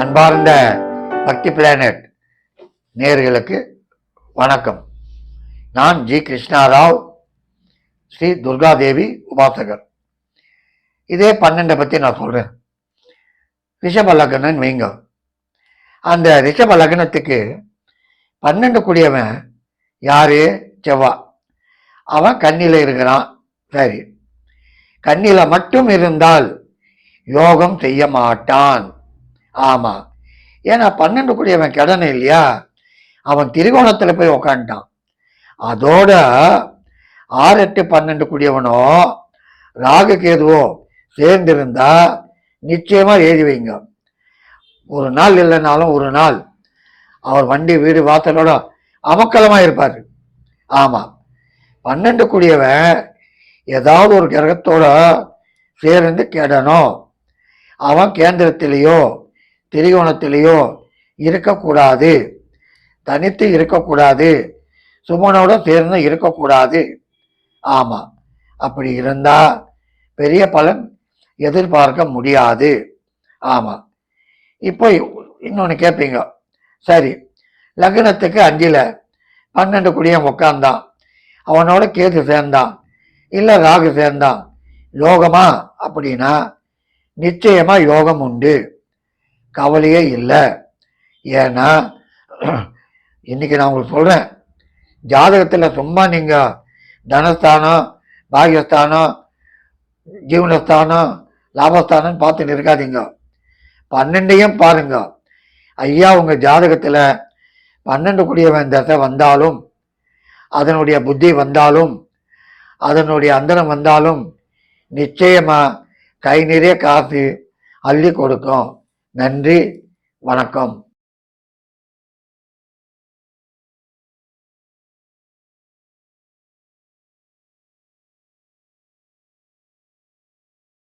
அன்பார்ந்த பக்தி பிளானட் நேர்களுக்கு வணக்கம். நான் ஜி கிருஷ்ணாராவ் ஸ்ரீ துர்காதேவி உபாசகர். இதே பன்னெண்டை பற்றி நான் சொல்கிறேன் ரிஷபலகனம்னு வைங்க. அந்த ரிஷப லக்னத்துக்கு பன்னெண்டு கூடியவன் யாரு? செவ்வா. அவன் கண்ணியில் இருக்கிறான். சரி. கண்ணியில் மட்டும் இருந்தால் யோகம் செய்ய மாட்டான். ஆமாம் ஏன்னா பன்னெண்டு கூடியவன் கிடன இல்லையா? அவன் திரிகோணத்தில் போய் உக்காண்டான் அதோட ஆறு எட்டு பன்னெண்டு கூடியவனோ ராகு கேதுவோ சேர்ந்திருந்தா நிச்சயமாக எழுதி வைங்க. ஒரு நாள் இல்லைனாலும் ஒரு நாள். அவர் வண்டி வீடு வாசலோட அமக்கலமாக இருப்பார். ஆமாம் பன்னெண்டு கூடியவன் ஏதாவது ஒரு கிரகத்தோட சேர்ந்து கெடணும். அவன் கேந்திரத்திலேயோ திரிகோணத்திலேயோ இருக்கக்கூடாது. தனித்து இருக்கக்கூடாது. சுமனோட சேர்ந்து இருக்கக்கூடாது. ஆமாம் அப்படி இருந்தால் பெரிய பலன் எதிர்பார்க்க முடியாது. ஆமாம் இப்போ இன்னொன்று கேட்பீங்க சரி லக்னத்துக்கு அஞ்சில் பன்னெண்டு குடியன் உட்காந்தான் அவனோட கேது சேர்ந்தான். இல்லை ராகு சேர்ந்தான். யோகமா அப்படின்னா நிச்சயமாக யோகம் உண்டு. கவலையே இல்லை. ஏன்னா இன்னைக்கு நான் உங்களுக்கு சொல்கிறேன் ஜாதகத்தில் சும்மா நீங்கள் தனஸ்தானம் பாகியஸ்தானம் ஜீவனஸ்தானம் லாபஸ்தானம் பார்த்துட்டு இருக்காதீங்க. பன்னெண்டையும் பாருங்க. ஐயா உங்கள் ஜாதகத்தில் பன்னெண்டு குடியவன் தசை வந்தாலும் அதனுடைய புத்தி வந்தாலும் அதனுடைய அந்தரம் வந்தாலும் நிச்சயமாக கை நிறைய காசு அள்ளி கொடுக்கும். நன்றி வணக்கம்.